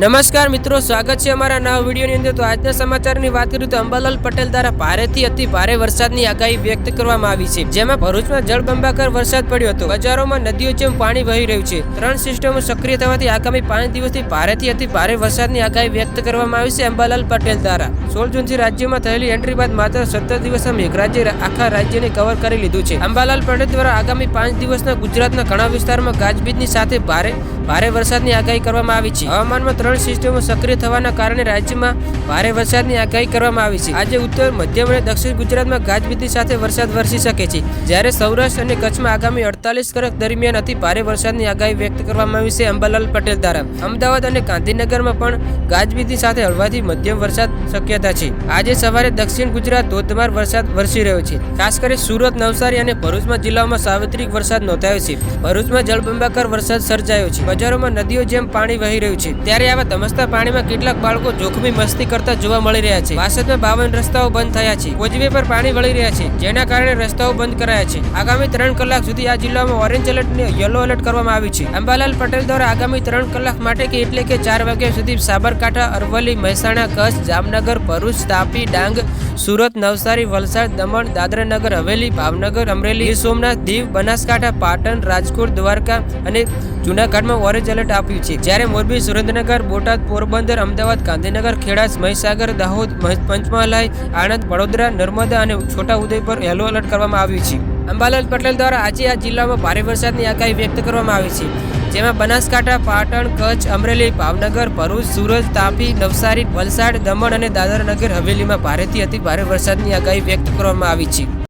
નમસ્કાર મિત્રો, સ્વાગત છે અમારા નવા વિડીયોની અંદર. તો આજના સમાચારની વાત કરીએ તો અંબાલાલ પટેલ દ્વારા ભારેથી અતિ ભારે વરસાદની આગાહી વ્યક્ત કરવામાં આવી છે, જેમાં ભરૂચમાં જળબંબાકાર વરસાદ પડ્યો હતો. બજારોમાં નદીઓ જેમ પાણી વહી રહ્યું છે. ત્રણ સિસ્ટમો સક્રિય થવાથી આગામી પાંચ દિવસથી ભારેથી અતિ ભારે વરસાદની આગાહી વ્યક્ત કરવામાં આવી છે અંબાલાલ પટેલ દ્વારા. સોળ જૂનથી રાજ્યમાં થયેલી એન્ટ્રી બાદ માત્ર સત્તર દિવસમાં મેઘરાજ્ય આખા રાજ્યને કવર કરી લીધું છે. અંબાલાલ પટેલ દ્વારા આગામી પાંચ દિવસના ગુજરાતના ઘણા વિસ્તારમાં ગાજબીજની સાથે ભારે ભારે વરસાદની આગાહી કરવામાં આવી છે. હવામાનમાં ત્રણ સિસ્ટમો સક્રિય થવાના કારણે રાજ્યમાં ભારે વરસાદની આગાહી કરવામાં આવી છે. આજે ઉત્તર, મધ્યમ અને દક્ષિણ ગુજરાતમાં ગાજવીજની સાથે વરસાદ વરસી શકે છે. જ્યારે સૌરાષ્ટ્ર અને કચ્છમાં આગામી અડતાલીસ કલાક દરમિયાન અતિ ભારે વરસાદની આગાહી વ્યક્ત કરવામાં આવી છે અંબાલાલ પટેલ દ્વારા. અમદાવાદ અને ગાંધીનગરમાં પણ ગાજવીજની સાથે હળવાથી મધ્યમ વરસાદ શક્યતા છે. આજે સવારે દક્ષિણ ગુજરાત ધોધમાર વરસાદ વરસી રહ્યો છે. ખાસ કરી સુરત, નવસારી અને ભરૂચમાં જિલ્લાઓમાં સાર્વત્રિક વરસાદ નોંધાયો છે. ભરૂચમાં જળબંબાકાર વરસાદ સર્જાયો છે. બજારોમાં નદીઓ જેમ પાણી વહી રહ્યું છે. ત્યારે આવા ધમસતા પાણીમાં કેટલાક બાળકો જોખમી મસ્તી કરતા જોવા મળી રહ્યા છે. વાસદમાં બાવન રસ્તાઓ બંધ થયા છે. કોજવે પર પાણી વળી રહ્યા છે, જેના કારણે રસ્તાઓ બંધ કરાયા છે. આગામી ત્રણ કલાક સુધી આ જિલ્લામાં ઓરેન્જ એલર્ટ ને યલો એલર્ટ કરવામાં આવી છે. અંબાલાલ પટેલ દ્વારા આગામી ત્રણ કલાક માટે કે એટલે કે ચાર વાગ્યા સુધી સાબરકાંઠા, અરવલ્લી, મહેસાણા, કચ્છ, જામનગર, ભરૂચ, તાપી, ડાંગ, સુરત, નવસારી, વલસાડ, દમણ, દાદરાનગર, હવેલી, ભાવનગર, અમરેલી સોમનાથ, દીવ, બનાસકાંઠા, પાટણ, રાજકોટ, દ્વારકા અને જૂનાગઢમાં ઓરેન્જ એલર્ટ આપ્યું છે. જ્યારે મોરબી, સુરેન્દ્રનગર, બોટાદ, પોરબંદર, અમદાવાદ, ગાંધીનગર ખેડા મહીસાગર, દાહોદ, મહ- પંચમહાલ આણંદ, વડોદરા, નર્મદા અને છોટા ઉદયપુર યલો એલર્ટ કરવામાં આવ્યું છે. અંબાલાલ પટેલ દ્વારા આજે આ જિલ્લામાં ભારે વરસાદની આગાહી વ્યક્ત કરવામાં આવી છે. જેમાં બનાસકાંઠા, પાટણ, કચ્છ, અમરેલી, ભાવનગર, ભરૂચ, સુરત, તાપી, નવસારી, વલસાડ, દમણ અને દાદરાનગર હવેલીમાં ભારેથી અતિ ભારે વરસાદની આગાહી વ્યક્ત કરવામાં આવી છે.